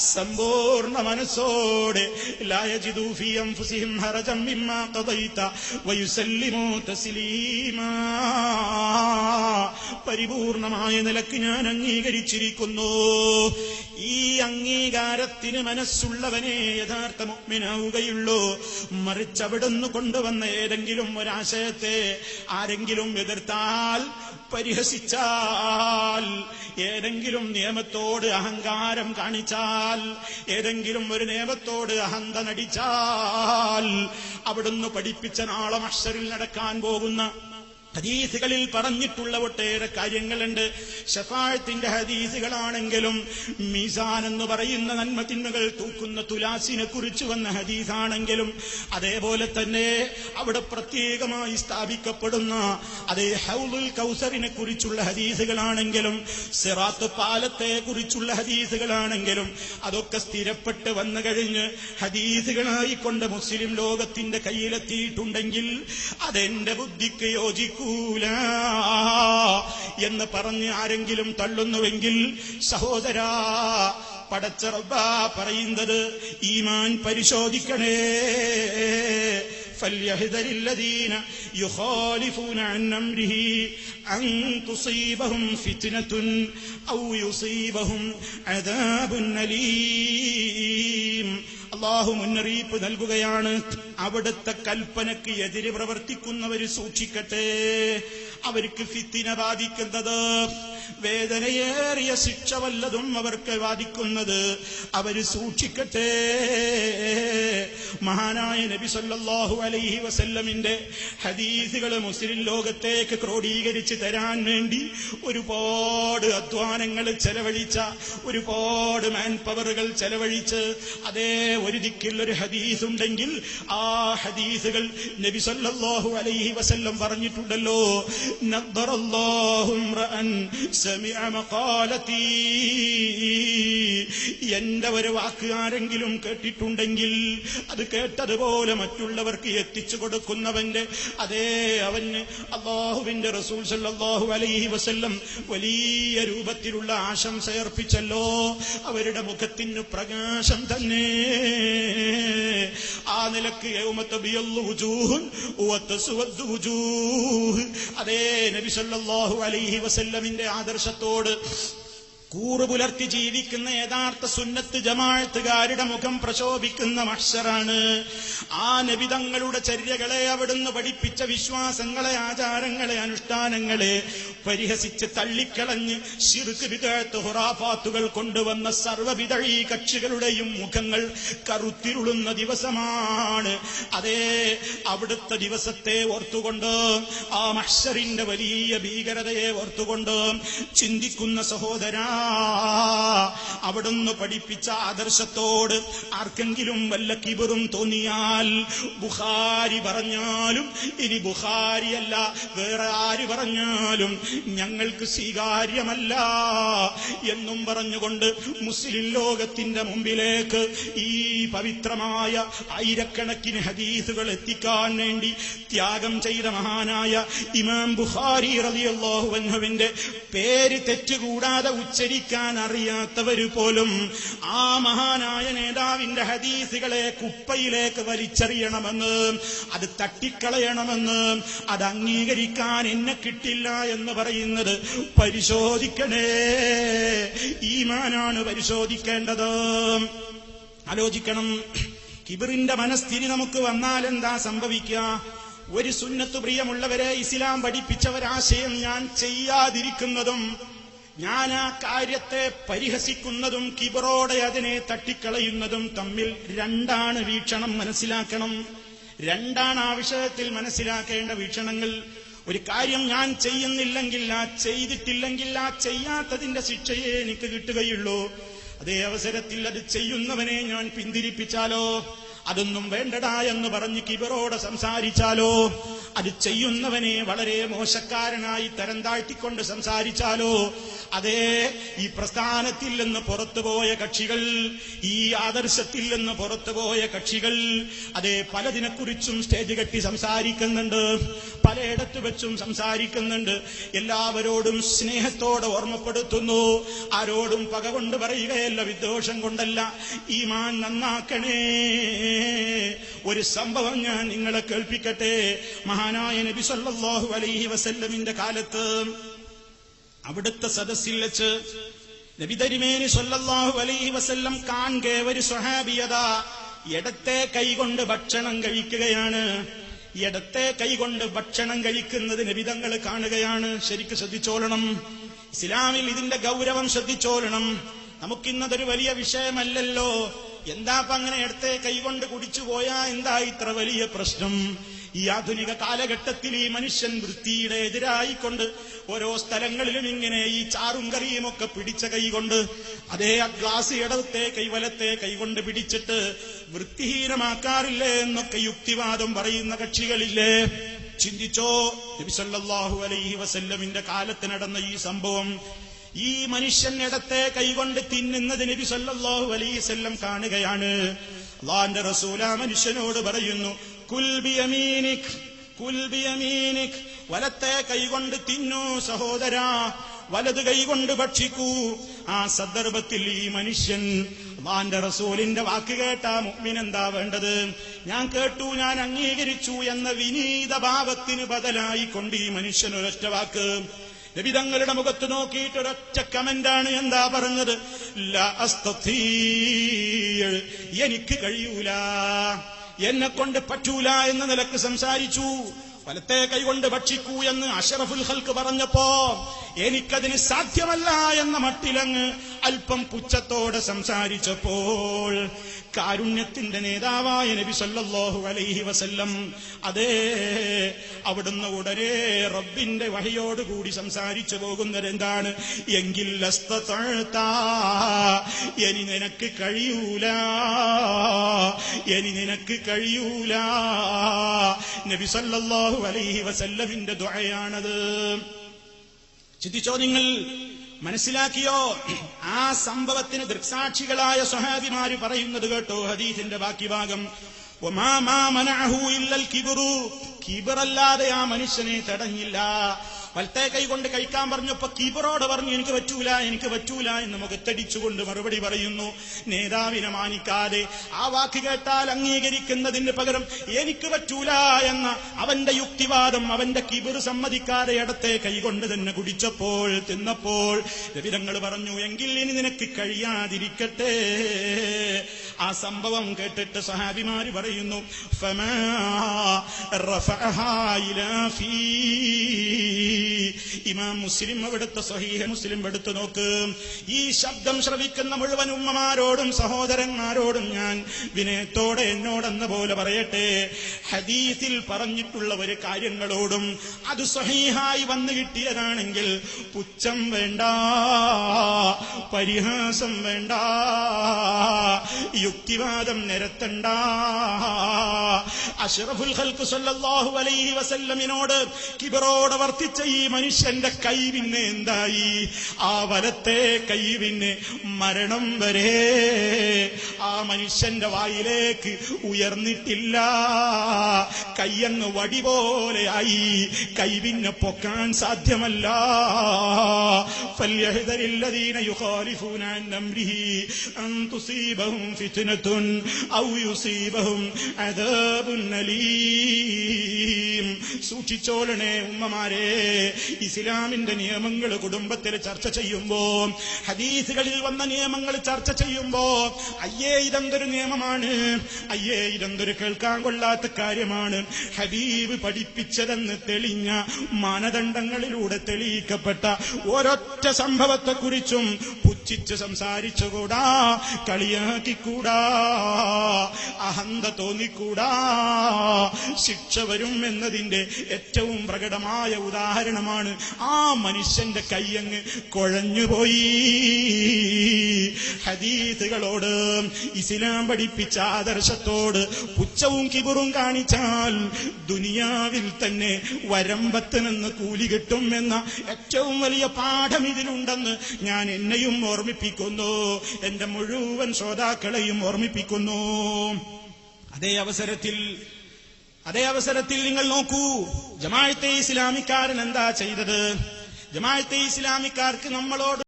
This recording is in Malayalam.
സമ്പൂർണ മനസ്സോടെ. പരിപൂർണമായ നിലയ്ക്ക് ഞാൻ അംഗീകരിച്ചിരിക്കുന്നു. ഈ അംഗീകാരത്തിന് മനസ്സുള്ളവനെ യഥാർത്ഥ മുഗ്മിനാവുകയുള്ളൂ മറിച്ച് അവിടുന്ന് കൊണ്ടുവന്ന ഏതെങ്കിലും ഒരാശയത്തെ ആരെങ്കിലും എതിർത്താൽ പരിഹസിച്ചാൽ ഏതെങ്കിലും നിയമത്തോട് അഹങ്കാരം കാണിച്ചാൽ ഏതെങ്കിലും ഒരു നിയമത്തോട് അഹന്ത നടിച്ചാൽ അവിടുന്ന് പഠിപ്പിച്ച നാളെ മഷറിൽ നടക്കാൻ പോകുന്ന ഹദീസുകളിൽ പറഞ്ഞിട്ടുള്ള ഒട്ടേറെ കാര്യങ്ങളുണ്ട്. ഷഫാഴത്തിന്റെ ഹദീസുകളാണെങ്കിലും മീസാൻ എന്ന് പറയുന്ന നന്മ നന്മതിന്മകൾ തൂക്കുന്ന തുലാസിനെ കുറിച്ച് വന്ന ഹദീസാണെങ്കിലും അതേപോലെ തന്നെ അവിടെ പ്രത്യേകമായി സ്ഥാപിക്കപ്പെടുന്ന അതേ ഹൗലുൽ കൗസറിനെ കുറിച്ചുള്ള ഹദീസുകളാണെങ്കിലും സിറാത്ത് പാലത്തെ കുറിച്ചുള്ള ഹദീസുകളാണെങ്കിലും അതൊക്കെ സ്ഥിരപ്പെട്ട് വന്നു കഴിഞ്ഞ് ഹദീസുകളായിക്കൊണ്ട് മുസ്ലിം ലോകത്തിന്റെ കയ്യിലെത്തിയിട്ടുണ്ടെങ്കിൽ അതെന്റെ ബുദ്ധിക്ക് യോജിക്കൂല എന്ന് പറഞ്ഞ് ആരെങ്കിലും തള്ളുന്നുവെങ്കിൽ സഹോദരാ പടച്ചറബ പറയുന്നത് ഈമാൻ പരിശോധിക്കണേ فليحذر الذين يخالفون عن أمره أن تصيبهم فتنة أو يصيبهم عذاب أليم അള്ളാഹു മുന്നറിയിപ്പ് നൽകുകയാണ് അവിടുത്തെ കൽപ്പനക്ക് എതിര് പ്രവർത്തിക്കുന്നവർ സൂക്ഷിക്കട്ടെ. അവർക്ക് ഫിത്തിന ബാധിക്കുന്നത് വേദനയേറിയ ശിക്ഷ വല്ലതും അവർക്ക് ബാധിക്കുന്നത് അവർ സൂക്ഷിക്കട്ടെ. മഹാനായ നബി സല്ലാഹു അലൈഹി വസല്ലമിന്റെ ഹദീസുകൾ മുസ്ലിം ലോകത്തേക്ക് ക്രോഡീകരിച്ച് തരാൻ വേണ്ടി ഒരുപാട് അധ്വാനങ്ങൾ ചെലവഴിച്ച ഒരുപാട് മാൻ പവറുകൾ ചെലവഴിച്ച് അതേ ഒരു ദിക്കിൽ ഒരു ഹദീസ് ഉണ്ടെങ്കിൽ ആ ഹദീസുകൾ നബി സല്ലല്ലാഹു അലൈഹി വസല്ലം പറഞ്ഞിട്ടുണ്ടല്ലോ. എന്റെ ഒരു വാക്ക് ആരെങ്കിലും കേട്ടിട്ടുണ്ടെങ്കിൽ അത് കേട്ടതുപോലെ മറ്റുള്ളവർക്ക് എത്തിച്ചു കൊടുക്കുന്നവന്റെ അതേ അവന് അള്ളാഹുവിന്റെ റസൂൽ സല്ലല്ലാഹു അലൈഹി വസല്ലം വലിയ രൂപത്തിലുള്ള ആശംസ അർപ്പിച്ചല്ലോ. അവരുടെ മുഖത്തിന് പ്രകാശം തന്നെ. ആ നിലയ്ക്ക് അതേ നബി അലൈഹി വസല്ലമിന്റെ ആദർശത്തോട് കൂറു പുലർത്തി ജീവിക്കുന്ന യഥാർത്ഥ സുന്നത്ത് ജമാഴത്തുകാരുടെ മുഖം പ്രശോഭിക്കുന്ന മഷറാണ് ആ നബിതങ്ങളുടെ ചര്യകളെ അവിടുന്ന് പഠിപ്പിച്ച വിശ്വാസങ്ങളെ ആചാരങ്ങളെ അനുഷ്ഠാനങ്ങളെ പരിഹസിച്ച് തള്ളിക്കളഞ്ഞ് ശിർക്ക് വിതഴത്ത് ഹുറാഫാത്തുകൾ കൊണ്ടുവന്ന സർവവിതഴി കക്ഷികളുടെയും മുഖങ്ങൾ കറുത്തിരുളുന്ന ദിവസമാണ്. അതേ അവിടുത്തെ ദിവസത്തെ ഓർത്തുകൊണ്ട് ആ മഷറിന്റെ വലിയ ഭീകരതയെ ഓർത്തുകൊണ്ട് ചിന്തിക്കുന്ന സഹോദരാ അവിടുന്ന് പഠിപ്പിച്ച ആദർശത്തോട് ആർക്കെങ്കിലും വല്ല കിബറും തോന്നിയാൽ ബുഹാരി പറഞ്ഞാലും ഇനി ബുഹാരിയല്ല വേറെ ആര് പറഞ്ഞാലും ഞങ്ങൾക്ക് സ്വീകാര്യമല്ല എന്നും പറഞ്ഞുകൊണ്ട് മുസ്ലിം ലോകത്തിന്റെ മുമ്പിലേക്ക് ഈ പവിത്രമായ ആയിരക്കണക്കിന് ഹദീസുകൾ എത്തിക്കാൻ വേണ്ടി ത്യാഗം ചെയ്ത മഹാനായ ഇമാം ബുഹാരി റളിയല്ലാഹു അൻഹുവിന്റെ പേര് തെറ്റുകൂടാതെ ഉച്ചരിക്കാൻ അറിയാത്തവര് പോലും ആ മഹാനായ നേതാവിന്റെ ഹദീസുകളെ കുപ്പയിലേക്ക് വലിച്ചെറിയണമെന്ന് അത് തട്ടിക്കളയണമെന്ന് അത് അംഗീകരിക്കാൻ എന്നെ കിട്ടില്ല എന്ന് പറയുന്നത് പരിശോധിക്കണേ. ഈമാനാണ് പരിശോധിക്കേണ്ടത്. ആലോചിക്കണം. കിബിറിന്റെ മനസ്ഥിതി നമുക്ക് വന്നാൽ എന്താ സംഭവിക്കുക? ഒരു സുന്നത്ത് പ്രിയമുള്ളവരെ ഇസ്ലാം പഠിപ്പിച്ചവരാശയം ഞാൻ ചെയ്യാതിരിക്കുന്നതും ഞാൻ ആ കാര്യത്തെ പരിഹസിക്കുന്നതും കിബറോടെ അതിനെ തട്ടിക്കളയുന്നതും തമ്മിൽ രണ്ടാണ് വീക്ഷണം മനസ്സിലാക്കണം. രണ്ടാണ് ആ വിഷയത്തിൽ മനസ്സിലാക്കേണ്ട വീക്ഷണങ്ങൾ. ഒരു കാര്യം ഞാൻ ചെയ്യുന്നില്ലെങ്കിൽ ആ ചെയ്തിട്ടില്ലെങ്കിൽ ആ ചെയ്യാത്തതിന്റെ ശിക്ഷയെ എനിക്ക് കിട്ടുകയുള്ളൂ. അതേ അവസരത്തിൽ അത് ചെയ്യുന്നവനെ ഞാൻ പിന്തിരിപ്പിച്ചാലോ? അതൊന്നും വേണ്ടടാ എന്ന് പറഞ്ഞ് കിബറോടെ സംസാരിച്ചാലോ? അത് ചെയ്യുന്നവനെ വളരെ മോശക്കാരനായി തരം താഴ്ത്തിക്കൊണ്ട് സംസാരിച്ചാലോ? അതേ ഈ പ്രസ്ഥാനത്തിൽ നിന്ന് പുറത്തുപോയ കക്ഷികൾ ഈ ആദർശത്തിൽ നിന്ന് പുറത്തുപോയ കക്ഷികൾ അതേ പലതിനെക്കുറിച്ചും സ്റ്റേജ് കെട്ടി സംസാരിക്കുന്നുണ്ട് പലയിടത്ത് വെച്ചും സംസാരിക്കുന്നുണ്ട്. എല്ലാവരോടും സ്നേഹത്തോടെ ഓർമ്മപ്പെടുത്തുന്നു. ആരോടും പക കൊണ്ട് പറയുകയല്ല വിദ്വേഷം കൊണ്ടല്ല. ഈ മാൻ നന്നാക്കണേ. ഒരു സംഭവം ഞാൻ നിങ്ങളെ കേൾപ്പിക്കട്ടെ. മഹാനായ നബി സല്ലാഹു അലൈഹി വസല്ലമിന്റെ കാലത്ത് അവിടുത്തെ സദസ്സിൽ വെച്ച് നബി തരിമേനി സല്ലല്ലാഹു അലൈഹി വസല്ലം കാൺകെ ഒരു സ്വഹാബിയത ഇടത്തെ കൈകൊണ്ട് ഭക്ഷണം കഴിക്കുകയാണ്. ഇടത്തെ കൈകൊണ്ട് ഭക്ഷണം കഴിക്കുന്നത് നബിതങ്ങൾ കാണുകയാണ്. ശരിക്ക് ശ്രദ്ധിച്ചോളണം. ഇസ്ലാമിൽ ഇതിന്റെ ഗൗരവം ശ്രദ്ധിച്ചോളണം. നമുക്കിന്നതൊരു വലിയ വിഷയമല്ലല്ലോ. എന്താ അങ്ങനെ ഇടത്തെ കൈകൊണ്ട് കുടിച്ചു പോയാ എന്താ ഇത്ര വലിയ പ്രശ്നം? ഈ ആധുനിക കാലഘട്ടത്തിൽ ഈ മനുഷ്യൻ വൃത്തിയുടെ എതിരായിക്കൊണ്ട് ഓരോ സ്ഥലങ്ങളിലും ഇങ്ങനെ ഈ ചാറും കറിയും ഒക്കെ പിടിച്ച കൈകൊണ്ട് അതേ ആ ഗ്ലാസ് ഇടത്തെ കൈവലത്തെ കൈകൊണ്ട് പിടിച്ചിട്ട് വൃത്തിഹീനമാക്കാറില്ലേ എന്നൊക്കെ യുക്തിവാദം പറയുന്ന കക്ഷികളില്ലേ? ചിന്തിച്ചോ? നബിസല്ലാഹു അലൈഹി വസല്ലമിന്റെ കാലത്ത് നടന്ന ഈ സംഭവം ഈ മനുഷ്യൻ ഇടത്തെ കൈകൊണ്ട് തിന്നുന്നത് നബി സല്ലല്ലാഹു അലൈഹി വസല്ലം കാണുകയാണ്. അള്ളാന്റെ റസൂല മനുഷ്യനോട് പറയുന്നു വലത്തെ കൈകൊണ്ട് തിന്നു സഹോദരാ വലത് കൈകൊണ്ട് ഭക്ഷിക്കൂ. ആ സന്ദർഭത്തിൽ ഈ മനുഷ്യൻ അള്ളാന്റെ റസൂലിന്റെ വാക്ക് കേട്ടാ മുഅ്മിൻ എന്താ വേണ്ടത്? ഞാൻ കേട്ടു ഞാൻ അംഗീകരിച്ചു എന്ന വിനീത ഭാവത്തിന് ബദലായി കൊണ്ട് ഈ മനുഷ്യൻ ഒരൊറ്റ വാക്ക്. രവിതങ്ങളുടെ മുഖത്ത് നോക്കിയിട്ട് ഒരൊറ്റ കമന്റാണ് എന്താ പറഞ്ഞത്. എനിക്ക് കഴിയൂല. എന്നെ കൊണ്ട് പറ്റൂല എന്ന നിലയ്ക്ക് സംസാരിച്ചു. വലത്തെ കൈകൊണ്ട് ഭക്ഷിക്കൂ എന്ന് അഷറഫുൽ ഹൽക്ക് പറഞ്ഞപ്പോ എനിക്കതിന് സാധ്യമല്ല എന്ന മട്ടിലങ്ങ് അല്പം പുച്ഛത്തോടെ സംസാരിച്ചപ്പോൾ കാരുണ്യത്തിന്റെ നേതാവായ നബി സല്ലല്ലാഹു അലൈഹി വസല്ലം അതേ അവിടുന്ന് ഉടനെ റബ്ബിന്റെ വഹയോടുകൂടി സംസാരിച്ചു പോകുന്നത് എന്താണ്? എങ്കിൽ എനി നിനക്ക് കഴിയൂല ഇനി നിനക്ക് കഴിയൂല. നബി സല്ലല്ലാഹു അലൈഹി വസല്ലമിന്റെ ദ്വയാണത് ചിന്തിച്ചോ നിങ്ങൾ? മനസ്സിലാക്കിയോ? ആ സംഭവത്തിന് ദൃക്സാക്ഷികളായ സ്വഹാബിമാര് പറയുന്നത് കേട്ടോ ഹദീസിന്റെ ബാക്കി ഭാഗം. ഒമാ മാ മനഅഹു ഇല്ലൽ കിബ്റു കിബറല്ലാതെ ആ മനുഷ്യനെ തടഞ്ഞില്ല വലത്തെ കൈ കൊണ്ട് കഴിക്കാൻ പറഞ്ഞപ്പോ കീബറോട് പറഞ്ഞു എനിക്ക് പറ്റൂല എനിക്ക് പറ്റൂല എന്ന് മുഖത്തടിച്ചുകൊണ്ട് മറുപടി പറയുന്നു. നേതാവിനെ മാനിക്കാതെ ആ വാക്ക് കേട്ടാൽ അംഗീകരിക്കുന്നതിന് പകരം എനിക്ക് പറ്റൂല എന്ന അവന്റെ യുക്തിവാദം അവന്റെ കിബിർ സമ്മതിക്കാതെ ഇടത്തെ കൈകൊണ്ട് തന്നെ കുടിച്ചപ്പോൾ തിന്നപ്പോൾ രവിതങ്ങൾ പറഞ്ഞു എങ്കിൽ ഇനി നിനക്ക് കഴിയാതിരിക്കട്ടെ. ആ സംഭവം കേട്ടിട്ട് സഹാബിമാര് പറയുന്നു ഫമാ റഫഅഹാ ഇലാ ഫീ ഇമാം മുസ്ലിം അവിടുത്തെ സഹീഹ മുസ്ലിം എടുത്തു നോക്ക്. ഈ ശബ്ദം ശ്രവിക്കുന്ന മുഴുവൻ ഉമ്മമാരോടും സഹോദരന്മാരോടും ഞാൻ വിനയത്തോടെ എന്നോടെന്ന പോലെ പറയട്ടെ. ഹദീസിൽ പറഞ്ഞിട്ടുള്ള ഒരു കാര്യങ്ങളോടും അത് സഹീഹായി വന്നു കിട്ടിയതാണെങ്കിൽ പുച്ഛം വേണ്ട പരിഹാസം വേണ്ട യുക്തിവാദം നിരത്തണ്ട. അഷറഫുൽ ഹൽക്ക് സല്ലല്ലാഹു അലൈഹി വസല്ലമിനോട് കിബറോട് വർത്തിച്ച ഈ മനുഷ്യന്റെ കൈ പിന്നെ എന്തായി ആ വലത്തെ കൈ പിന്നെ മരണം വരെ ആ മനുഷ്യന്റെ വായിലേക്ക് ഉയർന്നിട്ടില്ല കയ്യങ്ങ് വടി പോലെയായി കൈ പിന്നെ പൊക്കാൻ സാധ്യമല്ല فليحذر الذين يخالفون عن أمره أن تصيبهم فتنة أو يصيبهم عذاب أليم സൂക്ഷിച്ചോളണേ ഉമ്മമാരെ ഇസ്ലാമിന്റെ നിയമങ്ങൾ കുടുംബത്തിൽ ചർച്ച ചെയ്യുമ്പോ ഹദീസുകളിൽ വന്ന നിയമങ്ങൾ ചർച്ച ചെയ്യുമ്പോ അയ്യേ ഇതെന്തൊരു നിയമമാണ്? അയ്യേ ഇതെന്തൊരു കേൾക്കാൻ കൊള്ളാത്ത കാര്യമാണ്? ഹബീബ് പഠിപ്പിച്ചതെന്ന് തെളിഞ്ഞ മാനദണ്ഡങ്ങളിലൂടെ തെളിയിക്കപ്പെട്ട ഒരൊറ്റ സംഭവത്തെക്കുറിച്ചും പുച്ഛിച്ച് സംസാരിച്ചുകൂടാ കളിയാക്കിക്കൂടാ അഹന്ത തോന്നിക്കൂടാ. ശിക്ഷ വരും എന്നതിന്റെ ഏറ്റവും പ്രകടമായ ഉദാഹരണമാണ് ആ മനുഷ്യന്റെ കയ്യങ്ങ് കുഴഞ്ഞുപോയി. ഹദീസുകളോട് ഇസ്ലാം പഠിപ്പിച്ച ആദർശത്തോട് പുച്ഛവും കിബുറും കാണിച്ചാൽ ദുനിയാവിൽ തന്നെ വരമ്പത്ത് നിന്ന് കൂലി കിട്ടും എന്ന ഏറ്റവും വലിയ പാഠം ഇതിലുണ്ടെന്ന് ഞാൻ എന്നെയും ഓർമ്മിപ്പിക്കുന്നു. എന്റെ മുഴുവൻ ശ്രോതാക്കളെയും ഓർമ്മിപ്പിക്കുന്നു. അതേ അവസരത്തിൽ അതേ അവസരത്തിൽ നിങ്ങൾ നോക്കൂ. ജമാഅത്തെ ഇസ്ലാമിക്കാരൻ എന്താ ചെയ്തത്? ജമാഅത്തെ ഇസ്ലാമിക്കാർക്ക് നമ്മളോട്